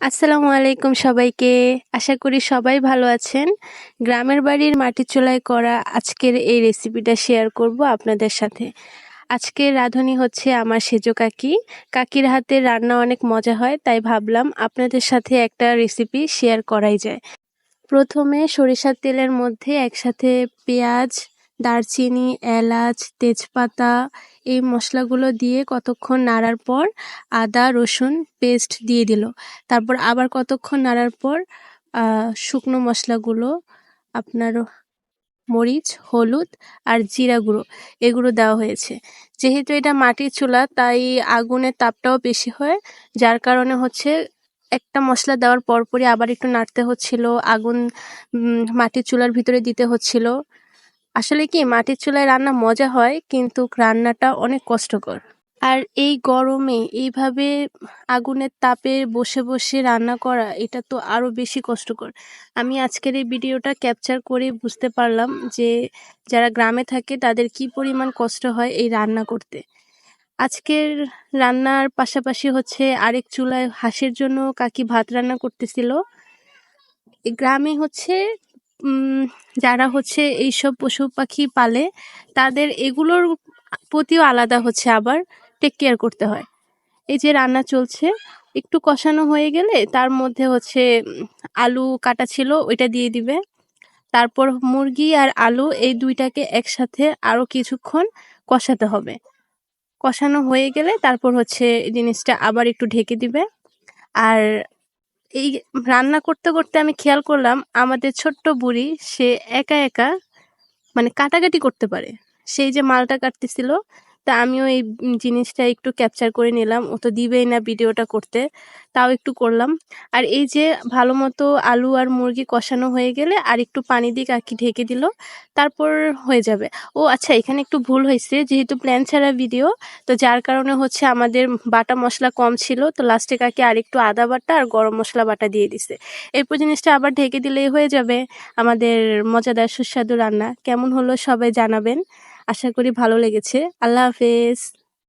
আসসালামু আলাইকুম সবাইকে। আশা করি সবাই ভালো আছেন। গ্রামের বাড়ির মাটির চুলায় করা আজকের এই রেসিপিটা শেয়ার করব আপনাদের সাথে। আজকের রাঁধুনি হচ্ছে আমার সেজো কাকি। কাকির হাতে রান্না অনেক মজা হয়, তাই ভাবলাম আপনাদের সাথে একটা রেসিপি শেয়ার করাই যায়। প্রথমে সরিষার তেলের মধ্যে একসাথে পেঁয়াজ দারচিনি, এলাচ, তেজপাতা এই মশলাগুলো দিয়ে কতক্ষণ নাড়ার পর আদা, রসুন পেস্ট দিয়ে দিল। তারপর আবার কতক্ষণ নাড়ার পর শুকনো মশলাগুলো, আপনার মরিচ, হলুদ আর জিরা গুঁড়ো এগুলো দেওয়া হয়েছে। যেহেতু এটা মাটির চুলা, তাই আগুনের তাপটাও বেশি হয়, যার কারণে হচ্ছে একটা মশলা দেওয়ার পরপরই আবার একটু নাড়তে হচ্ছিল, আগুন মাটির চুলার ভিতরে দিতে হচ্ছিল। আসলে কি মাটির চুলায় রান্না মজা হয়, কিন্তু রান্নাটা অনেক কষ্টকর। আর এই গরমে এইভাবে আগুনের তাপে বসে বসে রান্না করা, এটা তো আরও বেশি কষ্টকর। আমি আজকের এই ভিডিওটা ক্যাপচার করে বুঝতে পারলাম যে যারা গ্রামে থাকে তাদের কি পরিমাণ কষ্ট হয় এই রান্না করতে। আজকের রান্নার পাশাপাশি হচ্ছে আরেক চুলায় হাঁসের জন্য কাকি ভাত রান্না করতেছিল। গ্রামে হচ্ছে যারা হচ্ছে এইসব পশু পাখি পালে, তাদের এগুলোর প্রতিও আলাদা হচ্ছে আবার টেক কেয়ার করতে হয়। এই যে রান্না চলছে, একটু কষানো হয়ে গেলে তার মধ্যে হচ্ছে আলু কাটা ছিল, ওইটা দিয়ে দিবে। তারপর মুরগি আর আলু এই দুইটাকে একসাথে আরও কিছুক্ষণ কষাতে হবে। কষানো হয়ে গেলে তারপর হচ্ছে জিনিসটা আবার একটু ঢেকে দিবে। আর এই রান্না করতে করতে আমি খেয়াল করলাম আমাদের ছোট্ট বুড়ি, সে একা একা মানে কাটাকাটি করতে পারে। সেই যে মালটা কাটতেছিল তা আমিও এই জিনিসটা একটু ক্যাপচার করে নিলাম। ও তো দিবেই না ভিডিওটা করতে, তাও একটু করলাম। আর এই যে ভালো মতো আলু আর মুরগি কষানো হয়ে গেলে আর একটু পানি দিয়ে কাকি ঢেকে দিল, তারপর হয়ে যাবে। ও আচ্ছা এখানে একটু ভুল হয়েছে, যেহেতু প্ল্যান ছাড়া ভিডিও তো যার কারণে হচ্ছে আমাদের বাটা মশলা কম ছিল, তো লাস্টে কাকি আর একটু আদা বাটা আর গরম মশলা বাটা দিয়ে দিছে। এরপর জিনিসটা আবার ঢেকে দিলেই হয়ে যাবে আমাদের মজাদার সুস্বাদু রান্না। কেমন হলো সবাই জানাবেন। আশা করি ভালো লেগেছে। আল্লাহ হাফেজ।